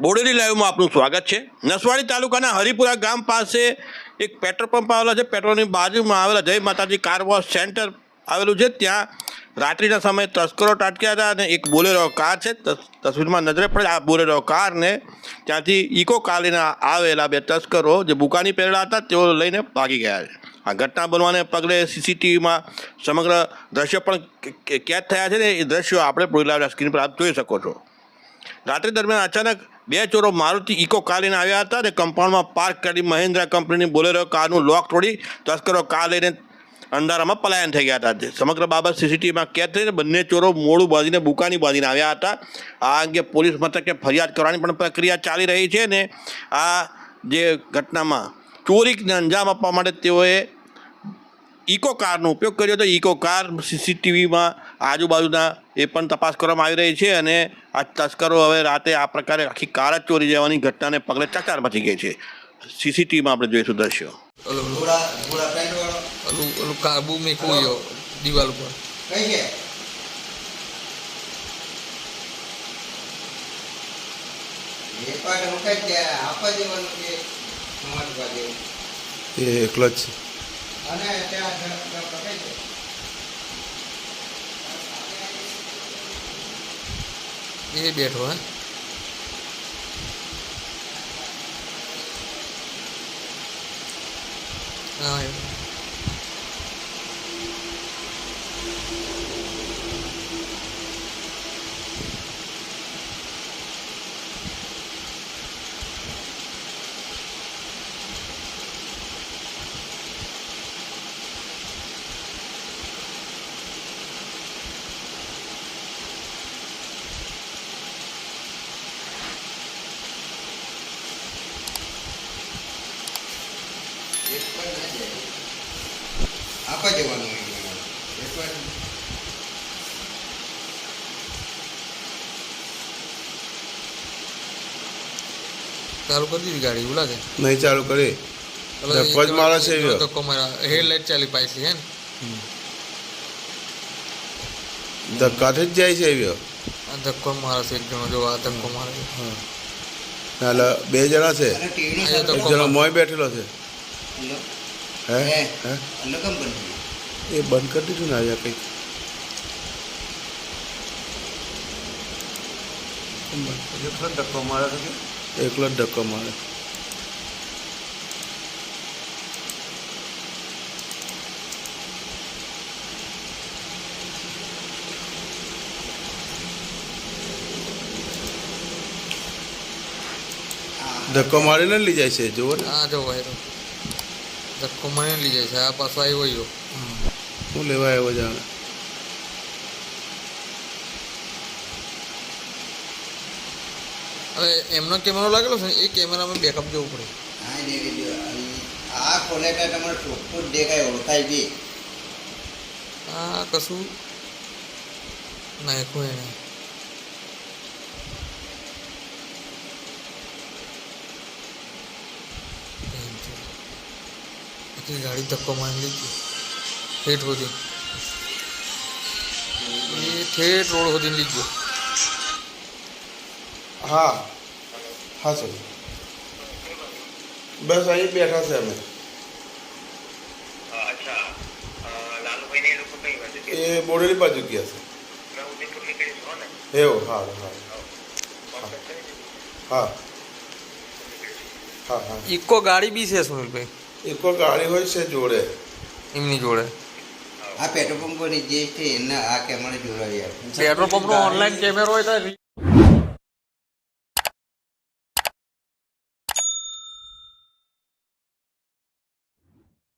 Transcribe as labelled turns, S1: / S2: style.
S1: બોડેલી લાઈવમાં આપનું સ્વાગત છે. નસવાડી તાલુકાના હરિપુરા ગામ પાસે એક પેટ્રોલ પંપ આવેલો છે. પેટ્રોલની બાજુમાં આવેલા જય માતાજી કાર વોશ સેન્ટર આવેલું છે. ત્યાં રાત્રિના સમયે તસ્કરો તાટક્યા હતા અને એક બોલેરો કાર છે. તસ- તસવીરમાં નજરે પડે આ બોલેરો કારને ત્યાંથી ઇકો કાર આવેલા બે તસ્કરો જે બુકાની પહેરેલા હતા તેઓ લઈને ભાગી ગયા છે. આ ઘટના બનવાને પગલે સીસીટીવીમાં સમગ્ર દ્રશ્યો પણ કેદ થયા છે ને એ દ્રશ્યો આપણે બોલાવેલા સ્ક્રીન પર આપ જોઈ શકો છો. રાત્રિ દરમિયાન અચાનક બે ચોરો મારુતિ ઇકો કાર લઈને આવ્યા હતા અને કમ્પાઉન્ડમાં પાર્ક કરી મહિન્દ્રા કંપનીની બોલેરો કારનું લોક તોડી તસ્કરો કાર લઈને અંધારામાં પલાયન થઈ ગયા હતા. સમગ્ર બાબત સીસીટીવીમાં કેદ થઈને બંને ચોરો મોડું બાંધીને બુકાની બાંધીને આવ્યા હતા. આ અંગે પોલીસ મથકે ફરિયાદ કરવાની પણ પ્રક્રિયા ચાલી રહી છે ને આ જે ઘટનામાં ચોરીને અંજામ આપવા માટે તેઓએ ઇકો કારનો ઉપયોગ કર્યો હતો ઇકો કાર સીસીટીવીમાં આજુબાજુના એ પણ તપાસ કરવામાં આવી રહી છે અને આ તસ્કરો હવે રાતે આ પ્રકારે આખી કાર જ ચોરી જવાની ઘટનાને પગલે ચચાર મચી ગઈ છે. સીસીટીવીમાં આપણે જોઈશું દ્રશ્યો.
S2: કાબુ દિવાલ ઉપર.
S3: એ એકલો જ છે.
S4: અને ત્યાં ધ- ધ- પકડી જાય.
S2: એ બેઠો હે હા
S4: એક ના જાય આપવા
S2: ચાલુ કરી દીધી ગાડી એવું લાગે
S3: નહીં ચાલુ કરી. ફજ મારે છે એવો.
S2: ધક્કો મારા હેડ ચાલી પાછી હે ને?
S3: ધક્કાથી જ જાય છે એવ્યો
S2: આ ધક્કો મારે છે એક જણો જો આ ધક્કો મારે છે.
S3: એટલે બે જણા છે. એક જણો મોય બેઠેલો છે. હે?
S4: હે.
S3: હે?
S4: લગમ બંધ
S3: એ બંધ કરી દીધું ને આવ્યા કંઈક. એકલો જ ધક્કો મારે ધક્કો મારીને લઈ જાય છે જુઓ ને.
S2: આ જો ભાઈ તો ધક્કો મને લઈ જાય છે આ પાછો આવ્યો યો.
S3: શું લેવા આવ્યો જાણે
S2: હવે એમનો કેમેરો લાગેલો છે ને એ કેમેરામાં બેકઅપ જવું પડે.
S4: હા જો આ ખોલે તમારે ચોખ્ખું જ દેખાય ઓળખાય બી
S2: આ કશું નાખ્યું એને. આખી ગાડી मार ली લીધી. हो સુધી. એ ठेठ રોડ हो दिन लीजिए
S3: હા. હા સર. બસ અહીં બેઠા છે અમે.
S5: એ
S3: બોડેલી બાજુ ગયા છે. એવું હા હા. હા. હા
S2: ઇકો ગાડી બી છે સુનિલભાઈ
S3: એકો ગાડી હોય છે જોડે.
S2: એમની જોડે.
S4: આ પેટ્રોલ પંપ જે છે એના આ કેમેરા જોડાવી આપે.
S2: પેટ્રોલ પંપનો ઓનલાઈન કેમેરો હોય તો